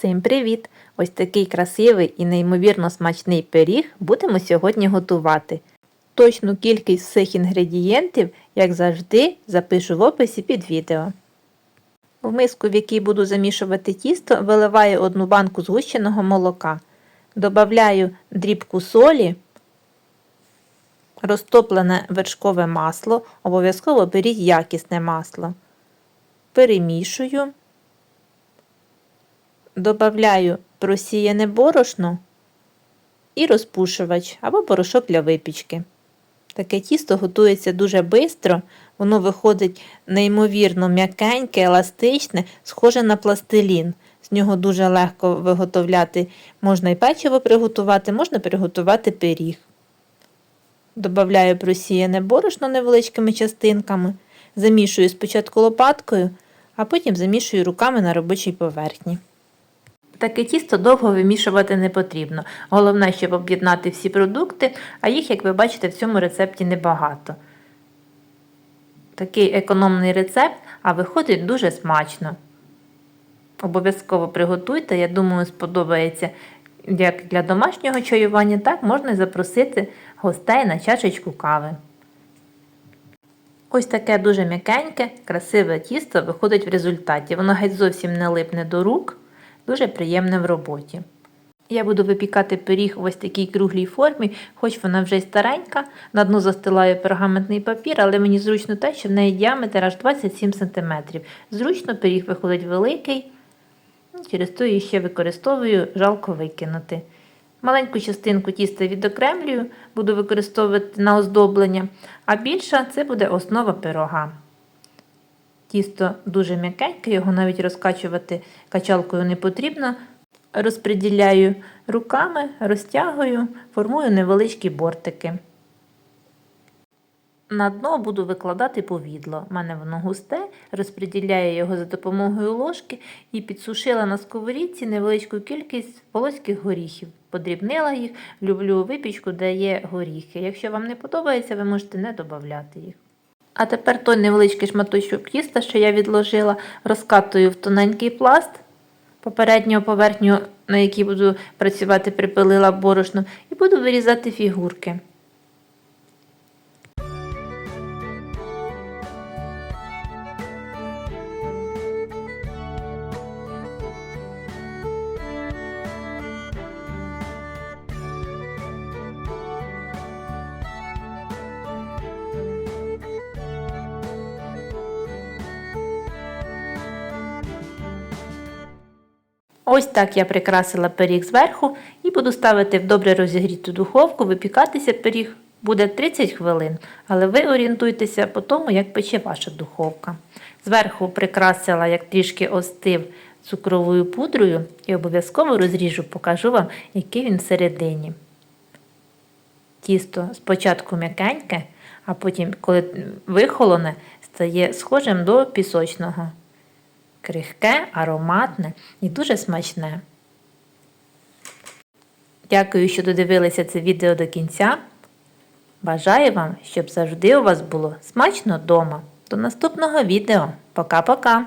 Всім привіт! Ось такий красивий і неймовірно смачний пиріг будемо сьогодні готувати. Точну кількість всіх інгредієнтів, як завжди, запишу в описі під відео. В миску, в якій буду замішувати тісто, виливаю одну банку згущеного молока. Добавляю дрібку солі, розтоплене вершкове масло, обов'язково беріть якісне масло. Перемішую. Добавляю просіяне борошно і розпушувач або порошок для випічки. Таке тісто готується дуже швидко, воно виходить неймовірно м'якеньке, еластичне, схоже на пластилін. З нього дуже легко виготовляти. Можна і печиво приготувати, можна приготувати пиріг. Добавляю просіяне борошно невеличкими частинками, замішую спочатку лопаткою, а потім замішую руками на робочій поверхні. Таке тісто довго вимішувати не потрібно. Головне, щоб об'єднати всі продукти, а їх, як ви бачите, в цьому рецепті небагато. Такий економний рецепт, а виходить дуже смачно. Обов'язково приготуйте, я думаю, сподобається як для домашнього чаювання, так можна запросити гостей на чашечку кави. Ось таке дуже м'якеньке, красиве тісто виходить в результаті. Воно геть зовсім не липне до рук дуже приємне в роботі. Я буду випікати пиріг в ось такій круглій формі, хоч вона вже й старенька, на дно застилаю пергаментний папір, але мені зручно те, що в неї діаметр аж 27 см. Зручно пиріг виходить великий, через то її ще використовую, жалко викинути. Маленьку частинку тіста відокремлюю, буду використовувати на оздоблення, а більша це буде основа пирога. Тісто дуже м'якеньке, його навіть розкачувати качалкою не потрібно. Розподіляю руками, розтягую, формую невеличкі бортики. На дно буду викладати повідло. У мене воно густе, розподіляю його за допомогою ложки і підсушила на сковорідці невеличку кількість волоських горіхів. Подрібнила їх, люблю випічку, де є горіхи. Якщо вам не подобається, ви можете не додати їх. А тепер той невеличкий шматочок тіста, що я відложила, розкатую в тоненький пласт. Попереднього поверхню, на якій буду працювати, припилила борошном, і буду вирізати фігурки. Ось так я прикрасила пиріг зверху і буду ставити в добре розігріту духовку, випікатися пиріг буде 30 хвилин, але ви орієнтуйтеся по тому, як пече ваша духовка. Зверху прикрасила, як трішки остив цукровою пудрою і обов'язково розріжу, покажу вам, який він всередині. Тісто спочатку м'якеньке, а потім, коли вихолоне, стає схожим до пісочного крихке, ароматне і дуже смачне. Дякую, що додивилися це відео до кінця. Бажаю вам, щоб завжди у вас було смачно вдома. До наступного відео. Пока-пока!